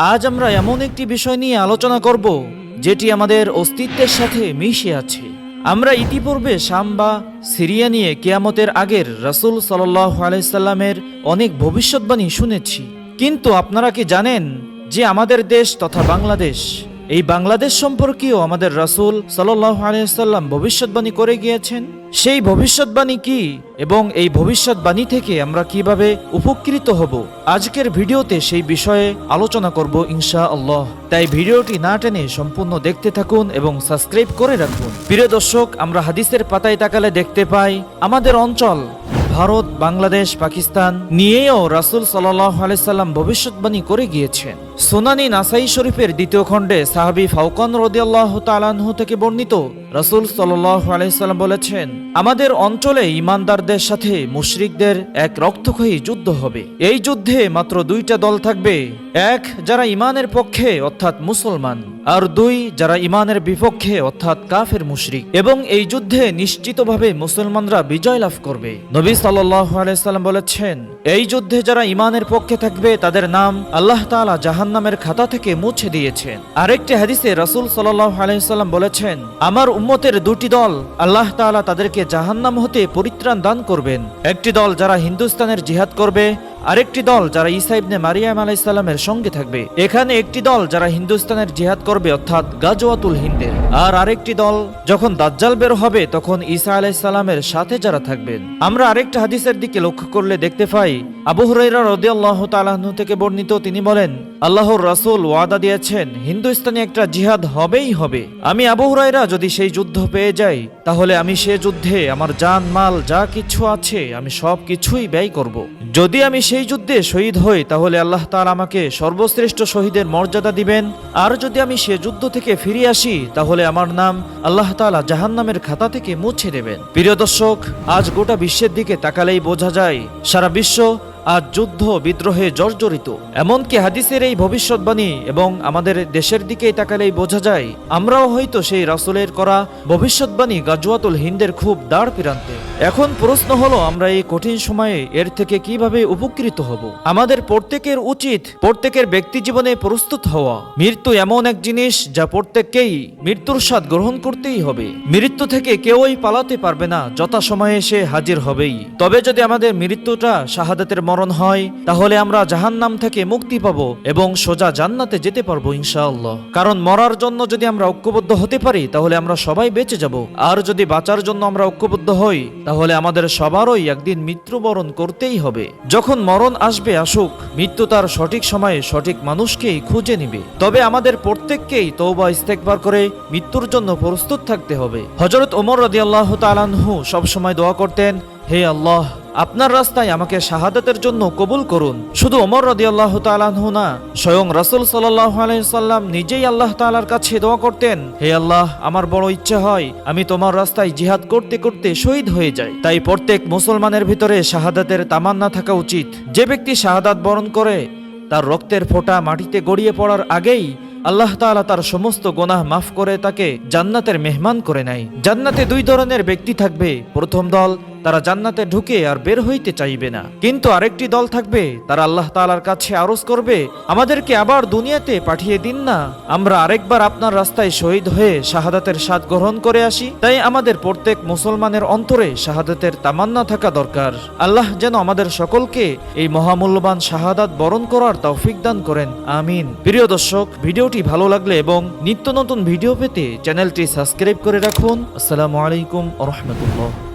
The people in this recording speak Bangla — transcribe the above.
আজ আমরা এমন একটি বিষয় নিয়ে আলোচনা করব, যেটি আমাদের অস্তিত্বের সাথে মিশে আছে। আমরা ইতিপূর্বে শাম বা সিরিয়া নিয়ে কেয়ামতের আগের রাসূল সাল্লাহ আলাইসাল্লামের অনেক ভবিষ্যৎবাণী শুনেছি। কিন্তু আপনারা কি জানেন যে আমাদের দেশ তথা বাংলাদেশ এই বাংলাদেশ সম্পর্কেও আমাদের রাসূল সাল্লাহ আলাইসাল্লাম ভবিষ্যৎবাণী করে গিয়েছেন। সেই ভবিষ্যৎবাণী কি এবং এই ভবিষ্যৎবাণী থেকে আমরা কীভাবে উপকৃত হব? আজকের ভিডিওতে সেই বিষয়ে আলোচনা করব ইনশা আল্লাহ তাই ভিডিওটি না টেনে সম্পূর্ণ দেখতে থাকুন এবং সাবস্ক্রাইব করে রাখুন। প্রিয় দর্শক, আমরা হাদিসের পাতায় তাকালে দেখতে পাই, আমাদের অঞ্চল ভারত, বাংলাদেশ, পাকিস্তান নিয়েও রাসূল আলাইসাল্লাম ভবিষ্যৎবাণী করে গিয়েছেন। সোনানি নাসাই শরীফের দ্বিতীয় খণ্ডে সাহাবি ফাউকান রদিয়াল্লাহ তালানহু থেকে বর্ণিত রাসূল সাল্লাহ আলাইসাল্লাম বলেছেন, আমাদের অঞ্চলে ইমানদারদের সাথে মুশরিকদের এক রক্তক্ষয়ী যুদ্ধ হবে। এই যুদ্ধে মাত্র দুইটা দল থাকবে, এক যারা ইমানের পক্ষে অর্থাৎ মুসলমান, আর দুই যারা ইমানের বিপক্ষে অর্থাৎ কাফের মুশরিক। এবং এই যুদ্ধে নিশ্চিতভাবে মুসলমানরা বিজয় লাভ করবে। নবী সাল্লাহ আলাইসাল্লাম বলেছেন, এই যুদ্ধে যারা ইমানের পক্ষে থাকবে, তাদের নাম আল্লাহ তাআলা জাহান্নামের খাতা থেকে মুছে দিয়েছেন। আরেকটি হাদিসে রাসুল সাল্লাহ আলাইসাল্লাম বলেছেন, আমার উম্মতের দুটি দল আল্লাহ তালা তাদেরকে জাহান্নাম হতে পরিত্রাণ দান করবেন। একটি দল যারা হিন্দুস্তানের জিহাদ করবে আরেকটি দল যারা ইসা ইবনে মারিয়াম আলাইসাল্লামের সঙ্গে থাকবে, এখানে একটি দল যারা হিন্দুস্তানের জিহাদ করবে, অর্থাৎ গাজওয়াতুল হিন্দের। আর আরেকটি দল যখন দাজ্জাল বের হবে, তখন ঈসা আলাইসাল্লামের সাথে যারা থাকবেন। আমরা আরেকটা হাদিসের দিকে লক্ষ্য করলে দেখতে পাই, আবু হুরাইরা রদিয়াল্লাহ তালাহ থেকে বর্ণিত তিনি বলেন আল্লাহর রাসূল ওয়াদা দিয়েছেন, হিন্দুস্তানে একটা জিহাদ হবেই হবে। আমি আবু হুরাইরা যদি সেই যুদ্ধ পেয়ে যাই, তাহলে আমি সে যুদ্ধে আমার জান, মাল, যা কিছু আছে, আমি সব কিছুই ব্যয় করব। যদি আমি সেই যুদ্ধে শহীদ হই, তাহলে আল্লাহ তার আমাকে সর্বশ্রেষ্ঠ শহীদের মর্যাদা দিবেন। আর যদি আমি সে যুদ্ধ থেকে ফিরে আসি, তাহলে আমার নাম আল্লাহ তাআলা জাহান্নামের খাতা থেকে মুছে দেবেন। প্রিয় দর্শক, আজ গোটা বিশ্বের দিকে তাকালেই বোঝা যায়, সারা বিশ্ব আজ যুদ্ধ বিদ্রোহে জর্জরিত। এমনকি হাদিসের এই ভবিষ্যৎবাণী এবং আমাদের দেশের দিকে তাকালেই বোঝা যায়, আমরাও হয়তো সেই রাসুলের করা ভবিষ্যৎবাণী গাজুয়াতুল হিন্দের খুব দাঁড় প্রান্তে এখন প্রশ্ন হলো, আমরা এই কঠিন সময়ে এর থেকে কীভাবে উপকৃত হব? আমাদের প্রত্যেকের উচিত প্রত্যেকের ব্যক্তি জীবনে প্রস্তুত হওয়া। মৃত্যু এমন এক জিনিস যা প্রত্যেককেই মৃত্যুর স্বাদ গ্রহণ করতেই হবে। মৃত্যু থেকে কেউই পালাতে পারবে না যথা সময়ে সে হাজির হবেই। তবে যদি আমাদের মৃত্যুটা শাহাদাতের মরণ হয়, তাহলে আমরা জাহান্নাম থেকে মুক্তি পাবো এবং সোজা জান্নাতে যেতে পারব ইনশাআল্লাহ। কারণ মরার জন্য যদি আমরা ঐক্যবদ্ধ হতে পারি, তাহলে আমরা সবাই বেঁচে যাব। আর যদি বাঁচার জন্য আমরা ঐক্যবদ্ধ হই তাহলে আমাদের সবারই একদিন মৃত্যুবরণ করতেই হবে। যখন মরণ আসবে আসুক, মৃত্যু তার সঠিক সময়ে সঠিক মানুষকেই খুঁজে নিবে। তবে আমাদের প্রত্যেককেই তৌবা ইস্তেকবার করে মৃত্যুর জন্য প্রস্তুত থাকতে হবে। হজরত ওমর রদিয়াল্লাহ তালানহু সবসময় দোয়া করতেন হে আল্লাহ, আপনার রাস্তায় আমাকে শাহাদাতের জন্য কবুল করুন। শুধু ওমর রাদিয়াল্লাহু তাআলাহু না, স্বয়ং রাসূল সাল্লাম নিজেই আল্লাহ তাআলার কাছে দোয়া করতেন, হে আল্লাহ, আমার বড় ইচ্ছা হয়, আমি তোমার রাস্তায় জিহাদ করতে করতে শহীদ হয়ে যাই। তাই প্রত্যেক মুসলমানের ভিতরে শাহাদাতের তামান্না থাকা উচিত। যে ব্যক্তি শাহাদাত বরণ করে, তার রক্তের ফোঁটা মাটিতে গড়িয়ে পড়ার আগেই আল্লাহ তাআলা তার সমস্ত গোনাহ মাফ করে তাকে জান্নাতের মেহমান করে নেয়। জান্নাতে দুই ধরনের ব্যক্তি থাকবে। প্রথম দল তারা জান্নাতে ঢুকে আর বের হইতে চাইবে না। কিন্তু আরেকটি দল থাকবে, তারা আল্লাহ তালার কাছে আরজ করবে, আমাদেরকে আবার দুনিয়াতে পাঠিয়ে দিন না। আমরা আরেকবার আপনার রাস্তায় শহীদ হয়ে শাহাদাতের স্বাদ গ্রহণ করে আসি, তাই আমাদের প্রত্যেক মুসলমানের অন্তরে শাহাদাতের তামান্না থাকা দরকার। আল্লাহ যেন আমাদের সকলকে এই মহামূল্যবান শাহাদাত বরণ করার তৌফিক দান করেন, আমিন। প্রিয় দর্শক, ভিডিওটি ভালো লাগলে এবং নিত্য নতুন ভিডিও পেতে চ্যানেলটি সাবস্ক্রাইব করে রাখুন। আসসালামু আলাইকুম রহমতুল্লাহ।